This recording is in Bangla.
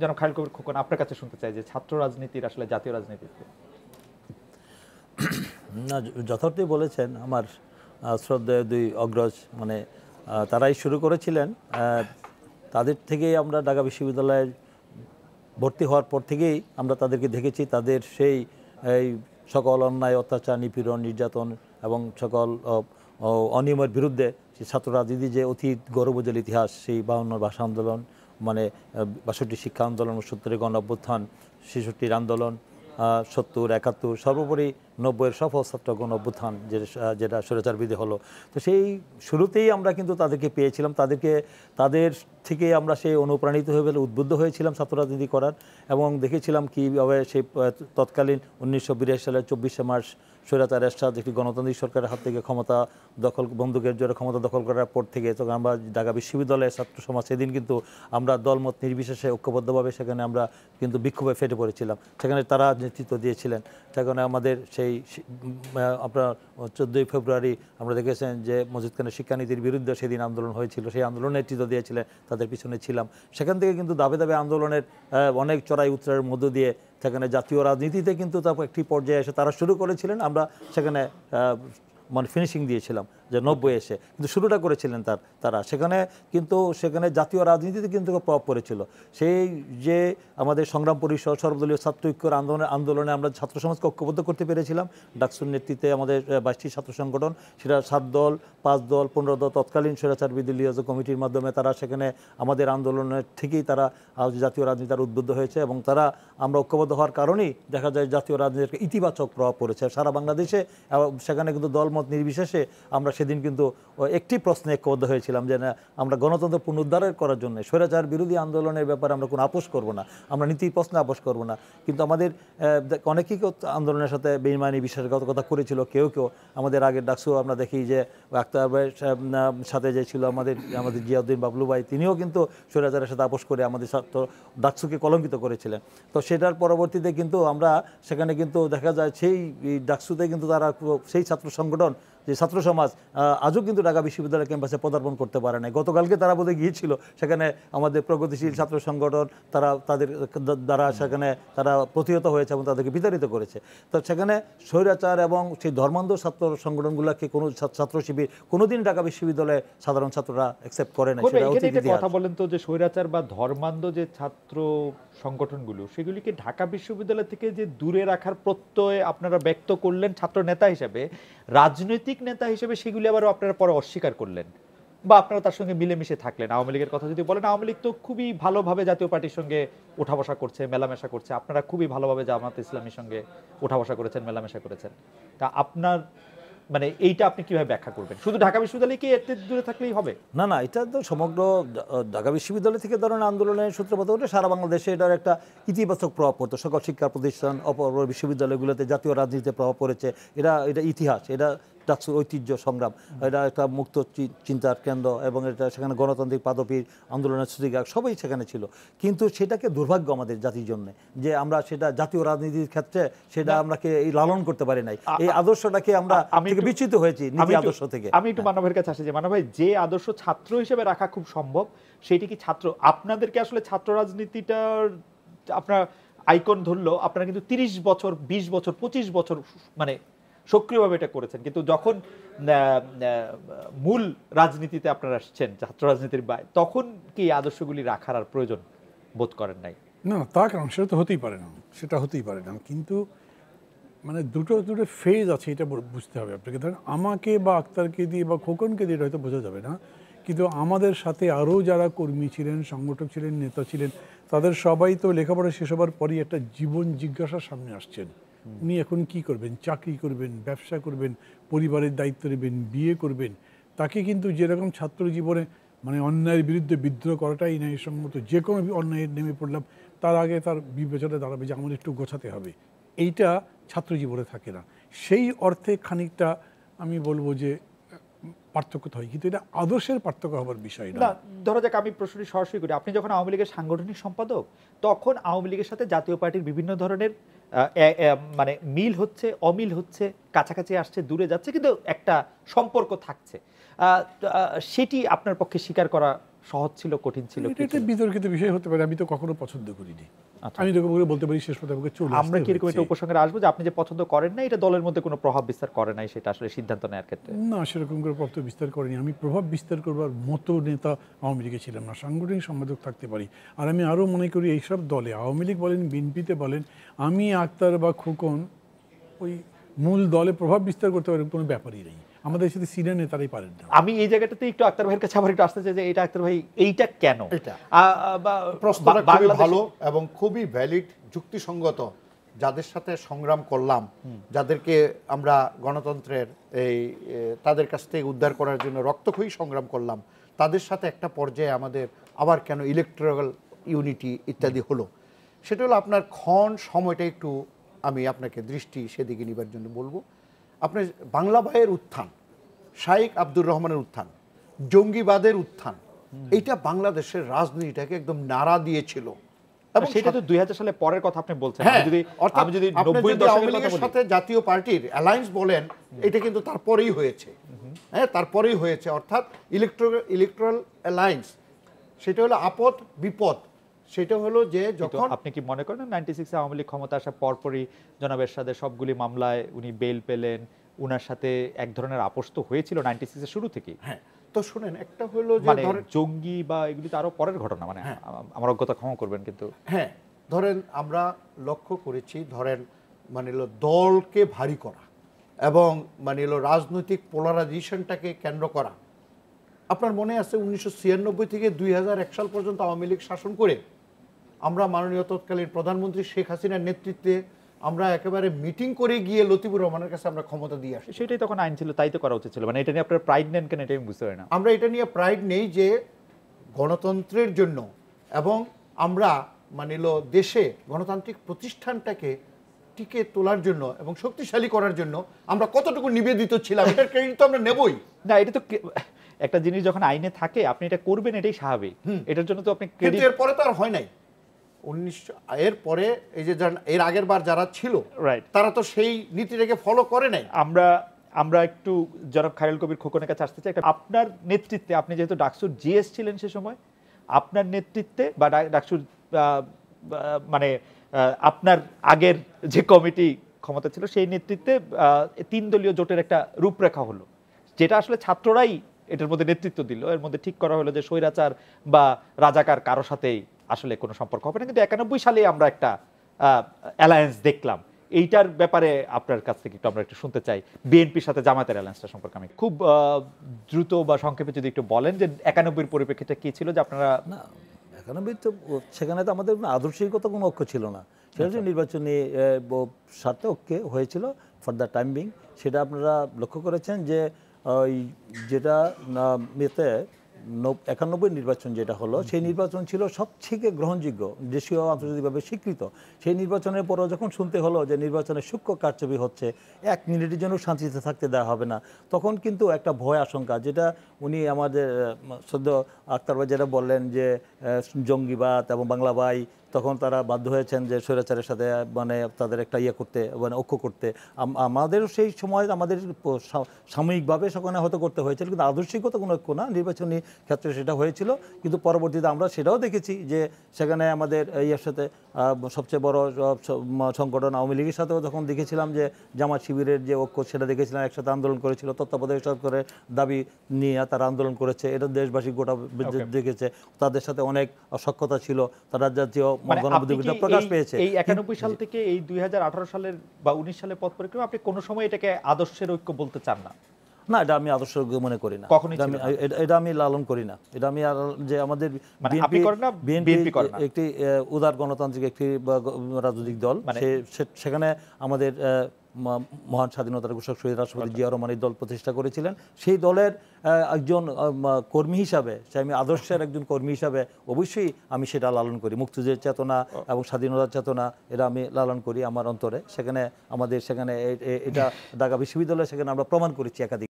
যেন খায়রুল কবির খোকন, আপনার কাছে শুনতে চাই যে ছাত্র রাজনীতির আসলে জাতীয় রাজনীতিতে না যথার্থই বলেছেন আমার শ্রদ্ধেয় দুই অগ্রজ মানে তারাই শুরু করেছিলেন তাদের থেকেই আমরা ঢাকা বিশ্ববিদ্যালয়ে ভর্তি হওয়ার পর থেকেই আমরা তাদেরকে দেখেছি, তাদের সেই, এই সকল অন্যায়, অত্যাচার, নিপীড়ন, নির্যাতন এবং সকল অনিয়মের বিরুদ্ধে সেই ছাত্র রাজনীতি যে অতীত গৌরবজল ইতিহাস, সেই বাউন্ন ভাষা আন্দোলন মানে বাষট্টি শিক্ষা আন্দোলন সত্তরের গণ অভ্যুত্থান ছেষট্টির আন্দোলন সত্তর একাত্তর সর্বোপরি নব্বইয়ের সফল ছাত্র অভ্যুত্থান যেটা স্বৈরাচার বিধি হলো। তো সেই শুরুতেই আমরা কিন্তু তাদেরকে পেয়েছিলাম। তাদেরকে, তাদের থেকে আমরা সেই অনুপ্রাণিত হয়ে গেলে উদ্বুদ্ধ হয়েছিলাম ছাত্র রাজনীতি করার এবং দেখেছিলাম কীভাবে সেই তৎকালীন উনিশশো বিরাশি সালের চব্বিশে মার্চ স্বৈরাচার এরশাদ একটি গণতান্ত্রিক সরকারের হাত থেকে ক্ষমতা দখল, বন্দুকের জোরে ক্ষমতা দখল করার পর থেকে তখন আমরা ঢাকা বিশ্ববিদ্যালয়ের ছাত্র সমাজ সেদিন কিন্তু আমরা দলমত নির্বিশেষে ঐক্যবদ্ধভাবে সেখানে আমরা কিন্তু বিক্ষোভে ফেটে পড়েছিলাম। সেখানে তারা নেতৃত্ব দিয়েছিলেন। সেখানে আমাদের সেই আহ, আপনার চোদ্দোই ফেব্রুয়ারি আমরা দেখেছেন যে মসজিদ খানের শিক্ষানীতির বিরুদ্ধে সেদিন আন্দোলন হয়েছিল। সেই আন্দোলনের নেতৃত্ব দিয়েছিলেন তাদের পিছনে ছিলাম। সেখান থেকে কিন্তু দাবে দাবে আন্দোলনের অনেক চড়াই উত্তরের মধ্য দিয়ে সেখানে জাতীয় রাজনীতিতে কিন্তু তারপর একটি পর্যায়ে এসে তারা শুরু করেছিলেন। আমরা সেখানে মানে ফিনিশিং দিয়েছিলাম। যে নব্বই এসে। কিন্তু শুরুটা করেছিলেন তার, তারা। সেখানে কিন্তু, সেখানে জাতীয় রাজনীতিতে কিন্তু প্রভাব পড়েছিল। সেই যে আমাদের সংগ্রাম পরিষদ, সর্বদলীয় ছাত্র ঐক্যর আন্দোলনে আন্দোলনে আমরা ছাত্র সমাজকে ঐক্যবদ্ধ করতে পেরেছিলাম। ডাকসুর নেতৃত্বে আমাদের বাইশটি ছাত্র সংগঠন, সেটা সাত দল, পাঁচ দল, পনেরো দল, তৎকালীন স্বৈরাচার বিধি লিয়াজ কমিটির মাধ্যমে তারা সেখানে আমাদের আন্দোলনের থেকেই তারা জাতীয় রাজনীতির উদ্বুদ্ধ হয়েছে এবং তারা আমরা ঐক্যবদ্ধ হওয়ার কারণেই দেখা যায় জাতীয় রাজনীতির ইতিবাচক প্রভাব পড়েছে। সারা বাংলাদেশে সেখানে কিন্তু দলমত নির্বিশেষে আমরা সেদিন কিন্তু একটি প্রশ্নে ঐক্যবদ্ধ হয়েছিলাম যে না, আমরা গণতন্ত্র পুনরুদ্ধারের করার জন্য স্বৈরাচার বিরোধী আন্দোলনের ব্যাপারে আমরা কোনো আপোষ করব না, আমরা নীতির প্রশ্নে আপোষ করব না। কিন্তু আমাদের অনেকেই আন্দোলনের সাথে বেইমানি বিশ্বাসঘাতকতা করেছিল, কেউ কেউ। আমাদের আগের ডাকসু আমরা দেখি যে আক্তার সাথে যে ছিল আমাদের আমাদের জিয়াউদ্দিন বাবলু ভাই, তিনিও কিন্তু স্বৈরাচারের সাথে আপোষ করে আমাদের ছাত্র ডাকসুকে কলঙ্কিত করেছিলেন। তো সেটার পরবর্তীতে কিন্তু আমরা সেখানে কিন্তু দেখা যায় সেই ডাকসুতে কিন্তু তারা সেই ছাত্র সংগঠন যে ছাত্র সমাজ আজও কিন্তু ঢাকা বিশ্ববিদ্যালয় ক্যাম্পাসে পদার্পণ করতে পারে নাই গতকালকে তারা বোধহয় গিয়েছিল সেখানে আমাদের প্রগতিশীল ছাত্র সংগঠন তারা তাদের দ্বারা সেখানে তারা প্রতিহত হয়েছে এবং তাদেরকে বিতাড়িত করেছে তো সেখানে স্বৈরাচার এবং সেই ধর্মান্ধ ছাত্র সংগঠনগুলোকে কোনো ছাত্র শিবির কোনোদিন ঢাকা বিশ্ববিদ্যালয়ে সাধারণ ছাত্ররা অ্যাকসেপ্ট করে না। কথা বলেন তো যে স্বৈরাচার বা ধর্মান্ধ যে ছাত্র সংগঠনগুলো সেগুলিকে ঢাকা বিশ্ববিদ্যালয় থেকে যে দূরে রাখার প্রত্যয় আপনারা ব্যক্ত করলেন ছাত্র নেতা হিসেবে রাজনৈতিক নেতা হিসেবে সেগুলি আবার আপনারা পরে অস্বীকার করলেন বা আপনারা তার সঙ্গে মিলেমিশে থাকলেন। আওয়ামী লীগের কথা যদি বলেন, আওয়ামী লীগ তো খুবই ভালোভাবে জাতীয় পার্টির সঙ্গে উঠা বসা করছে, মেলামেশা করছে। আপনারা খুবই ভালোভাবে জামাত ইসলামীর সঙ্গে উঠা বসা করেছেন, মেলামেশা করেছেন। তা আপনার মানে এইটা আপনি কীভাবে ব্যাখ্যা করবেন? শুধু ঢাকা বিশ্ববিদ্যালয়ে কি এতে দূরে থাকলেই হবে? না না, এটা তো সমগ্র ঢাকা বিশ্ববিদ্যালয় থেকে ধরেন আন্দোলনের সূত্রপাত হলে সারা বাংলাদেশে এটার একটা ইতিবাচক প্রভাব পড়তো। সকল শিক্ষা প্রতিষ্ঠান, অপর বিশ্ববিদ্যালয়গুলোতে জাতীয় রাজনীতিতে প্রভাব পড়েছে। এটা এটা ইতিহাস, এটা ডাকসুর ঐতিহ্য সংগ্রাম এটা একটা মুক্ত চিন্তার কেন্দ্র এবং এটা সেখানে গণতান্ত্রিক পাদপীর আন্দোলনের সুতিকার সবাই সেখানে ছিল। কিন্তু সেটাকে দুর্ভাগ্য আমাদের জাতির জন্য যে আমরা সেটা জাতীয় রাজনীতির ক্ষেত্রে সেটা আমরাকে এই লালন করতে পারি নাই। এই আদর্শটাকে আমরা আমি বিচ্যুত হয়েছি নীতি আদর্শ থেকে। আমি একটু মানবের কাছে আসি যে মানব ভাই যে আদর্শ ছাত্র হিসেবে রাখা খুব সম্ভব সেটি কি ছাত্র? আপনাদেরকে আসলে ছাত্র রাজনীতিটার আপনার আইকন ধরলো আপনারা কিন্তু তিরিশ বছর বিশ বছর পঁচিশ বছর মানে সক্রিয়ভাবে এটা করেছেন। কিন্তু যখন মূল রাজনীতিতে আপনারা আসছেন, ছাত্র রাজনীতির বাইরে তখন কি আদর্শগুলি রাখার আর প্রয়োজন বোধ করেন নাই? না, তা কারণ সেটা তো হতেই পারে না। সেটা হতেই পারে না। কিন্তু মানে দুটো দুটো ফেজ আছে, এটা বুঝতে হবে আপনাকে। ধরেন আমাকে বা আক্তারকে দিয়ে বা খোকনকে দিয়ে হয়তো বোঝা যাবে না। কিন্তু আমাদের সাথে আরও যারা কর্মী ছিলেন, সংগঠক ছিলেন, নেতা ছিলেন, তাদের সবাই তো লেখাপড়া শেষ হবার পরই একটা জীবন জিজ্ঞাসার সামনে আসছেন। উনি এখন কি করবেন? চাকরি করবেন, ব্যবসা করবেন, পরিবারের দায়িত্ব নেবেন, বিয়ে করবেন। তাকে কিন্তু যেরকম ছাত্র জীবনে মানে অন্যায়ের বিরুদ্ধে বিদ্রোহ করাটাই ন্যায়সঙ্গত যে কোনো অন্যায় নেমে পড়লাম, তার আগে তার বিবেচনা দাঁড়াবে যে আমাদের একটু গোছাতে হবে। এইটা ছাত্র জীবনে থাকে না। সেই অর্থে খানিকটা আমি বলব যে, পার্থক্য হয়, কিন্তু এটা আদর্শের পার্থক্য হবার বিষয় না, ধরা যাক আমি প্রশ্নটি সরাসরি করি। আপনি যখন আওয়ামী লীগের সাংগঠনিক সম্পাদক, তখন আওয়ামী লীগের সাথে জাতীয় পার্টির বিভিন্ন ধরনের মানে মিল হচ্ছে অমিল হচ্ছে কাছাকাছি আসছে দূরে যাচ্ছে কিন্তু একটা সম্পর্ক থাকছে আহ, আহ, সেটি আপনার পক্ষে স্বীকার করা সহজ ছিল কঠিন ছিল বিতর্কিত বিষয় হতে পারে আমি তো কখনো পছন্দ করিনি। আমি তো কখনো বলতে পারি শেষ পর্যন্ত চলে আমরা কি এরকম একটা উপসংহারে আসব যে আপনি যে পছন্দ করেন না এটা দলের মধ্যে কোনো প্রভাব বিস্তার করে নাই সেটা আসলে সিদ্ধান্ত নেওয়ার ক্ষেত্রে? না সেরকম করে প্রভাব বিস্তার করেনি। আমি প্রভাব বিস্তার করবার মতো নেতা আওয়ামী লীগে ছিলাম না। সাংগঠনিক সম্পাদক থাকতে পারি। আর আমি আরও মনে করি এইসব দলে আওয়ামী লীগ বলেন বিএনপিতে বলেন আমি আক্তার বা খোকন ওই মূল দলে প্রভাব বিস্তার করতে পারে কোনো ব্যাপারই নেই। আমাদের সাথে সিনিয়র নেতারাই পারেন না। আমি এই জায়গাটাতে একটু আক্তার ভাইয়ের কাছে আবার একটু আসতে চাই যে এটা আক্তার ভাই এইটা কেন? এটা। প্রশ্নটা খুবই ভালো এবং খুবই ভ্যালিড যুক্তিসঙ্গত যাদের সাথে সংগ্রাম করলাম যাদেরকে আমরা গণতন্ত্রের এই তাদের কাছ থেকে উদ্ধার করার জন্য রক্তক্ষয়ী সংগ্রাম করলাম তাদের সাথে একটা পর্যায়ে আমাদের আবার কেন ইলেকট্রাল ইউনিটি ইত্যাদি হলো। সেটা হলো আপনার ক্ষণ সময়টা একটু আমি আপনাকে দৃষ্টি সেদিকে নিবার জন্য বলব। আপনার বাংলা ভাইয়ের উত্থান শাইখ আব্দুর রহমানের উত্থান জঙ্গিবাদের উত্থান এইটা বাংলাদেশের রাজনীতিটাকে একদম নাড়া দিয়েছিল। এবং সেটা তো দুই সালে পরের কথা আপনি বলছেন। হ্যাঁ যদি অর্থাৎ আমি যদি আওয়ামী লীগের সাথে জাতীয় পার্টির অ্যালায়েন্স বলেন এটা কিন্তু তারপরেই হয়েছে। হ্যাঁ তারপরেই হয়েছে। অর্থাৎ ইলেকট্রো ইলেকট্রাল অ্যালায়েন্স সেটা হলো আপদ বিপদ। সেটা হলো যে যখন আপনি কি মনে করেন? নাইনটি সিক্সে আওয়ামী লীগ ক্ষমতা আসার পরপরই জনাব এরশাদের সবগুলি মামলায় উনি বেল পেলেন উনার সাথে এক ধরনের আপোষ তো হয়েছিল নাইনটি সিক্সের শুরু থেকে হ্যাঁ তো শুনেন একটা হলো যে মানে জঙ্গি বা এগুলি তো আরও পরের ঘটনা মানে হ্যাঁ। আমার অজ্ঞতা ক্ষমা করবেন কিন্তু হ্যাঁ ধরেন আমরা লক্ষ্য করেছি ধরেন মানে হলো দলকে ভারী করা এবং মানে হলো রাজনৈতিক পোলারাইজেশনটাকে কেন্দ্র করা আপনার মনে আছে উনিশশো ছিয়ানব্বই থেকে দুই হাজার এক সাল পর্যন্ত আওয়ামী লীগ শাসন করে আমরা মাননীয় তৎকালীন প্রধানমন্ত্রী শেখ হাসিনার নেতৃত্বে আমরা একেবারে মিটিং করে গিয়ে লতিফুর রহমানের কাছে আমরা ক্ষমতা দিয়ে আসি সেটাই তখন আইন ছিল তাই তো করা উচিত ছিল। মানে এটা নিয়ে আপনার প্রাইড নেন কেন এটা আমি বুঝতে পারি না। আমরা এটা নিয়ে প্রাইড নেই যে গণতন্ত্রের জন্য এবং আমরা মানে দেশে গণতান্ত্রিক প্রতিষ্ঠানটাকে টিকে তোলার জন্য এবং শক্তিশালী করার জন্য আমরা কতটুকু নিবেদিত ছিলাম এটার ক্রেডিট তো আমরা নেবই। না এটা তো একটা জিনিস যখন আইনে থাকে আপনি এটা করবেন এটাই স্বাভাবিক। এটার জন্য তো আপনি ক্রেডিট এরপরে তো আর হয় নাই। উনিশশো এর পরে এই যে এর আগের বার যারা ছিল রাইট তারা তো সেই নীতিটাকে ফলো করে নাই। আমরা আমরা একটু জনাব খায়রুল কবির খোকনের কাছে আসতে চাই আপনার নেতৃত্বে আপনি যেহেতু ডাকসুর জিএস ছিলেন সে সময় আপনার নেতৃত্বে বা ডাকসুর মানে আপনার আগের যে কমিটি ক্ষমতা ছিল সেই নেতৃত্বে তিন দলীয় জোটের একটা রূপরেখা হলো। যেটা আসলে ছাত্ররাই এটার মধ্যে নেতৃত্ব দিল। এর মধ্যে ঠিক করা হলো যে স্বৈরাচার বা রাজাকার কারও সাথেই আসলে কোনো সম্পর্ক হবে না। কিন্তু একানব্বই সালে আমরা একটা অ্যালায়েন্স দেখলাম। এইটার ব্যাপারে আপনার কাছ থেকে একটু আমরা একটু শুনতে চাই। বিএনপির সাথে জামাতের অ্যালায়েন্সটা সম্পর্কে আমি খুব দ্রুত বা সংক্ষেপে যদি একটু বলেন যে একানব্বইয়ের পরিপ্রেক্ষিতে কী ছিল যে আপনারা না একানব্বই তো সেখানে তো আমাদের আদর্শিকতা কোনো ঐক্য ছিল না। সেটা হচ্ছে নির্বাচনী এ, ব- হয়েছিল ফর দ্য টাইম বিং সেটা আপনারা লক্ষ্য করেছেন যে ওই যেটা নব- একানব্বই নির্বাচন যেটা হলো সেই নির্বাচন ছিল সবথেকে গ্রহণযোগ্য দেশীয় আন্তর্জাতিকভাবে স্বীকৃত। সেই নির্বাচনের পরও যখন শুনতে হলো যে নির্বাচনে সূক্ষ্ম কারচুপি হচ্ছে এক মিনিটের জন্য শান্তিতে থাকতে দেওয়া হবে না তখন কিন্তু একটা ভয় আশঙ্কা যেটা উনি আমাদের সদ্য আক্তার ভাই যেটা বললেন যে জঙ্গিবাদ এবং বাংলা ভাই তখন তারা বাধ্য হয়েছেন যে স্বৈরাচারের সাথে মানে তাদের একটা ইয়ে করতে মানে ঐক্য করতে। আম- আমাদেরও সেই সময় আমাদের সাময়িকভাবে সেখানে হয়তো করতে হয়েছিল কিন্তু আদর্শিকতা কোনো ঐক্য না নির্বাচনী ক্ষেত্রে সেটা হয়েছিল কিন্তু পরবর্তীতে আমরা সেটাও দেখেছি যে সেখানে আমাদের ইয়ের সাথে সবচেয়ে বড় সংগঠন আওয়ামী লীগের সাথেও যখন দেখেছিলাম যে জামাত শিবিরের যে ঐক্য সেটা দেখেছিলাম একসাথে আন্দোলন করেছিল তত্ত্বাবধায়ক সরকারের দাবি নিয়ে তারা আন্দোলন করেছে এটা দেশবাসী গোটা দেখেছে তাদের সাথে অনেক সক্ষতা ছিল তারা জাতীয় মানে কি প্রকাশ পেয়েছে। এই একানব্বই সাল থেকে এই দুই হাজার আঠারো সালের বা উনিশ সালের পথ পরিক্রমা আপনি কোনো সময় এটাকে আদর্শের ঐক্য বলতে চান না? না এটা আমি আদর্শ মনে করি না। এটা আমি লালন করি না। এটা আমি যে আমাদের মানে। একটি উদার গণতান্ত্রিক একটি রাজনৈতিক দল। মানে- সেখানে আমাদের মহান স্বাধীনতার ঘোষক শহীদ রাষ্ট্রপতি জিয়া রহমান এই দল প্রতিষ্ঠা করেছিলেন। সেই দলের একজন কর্মী হিসাবে সে আমি আদর্শের একজন কর্মী হিসাবে অবশ্যই আমি সেটা লালন করি। মুক্তিযুদ্ধের চেতনা এবং স্বাধীনতার চেতনা এটা আমি লালন করি আমার অন্তরে। সেখানে আমাদের সেখানে এটা ঢাকা বিশ্ববিদ্যালয়ে সেখানে আমরা প্রমাণ করেছি একাধিক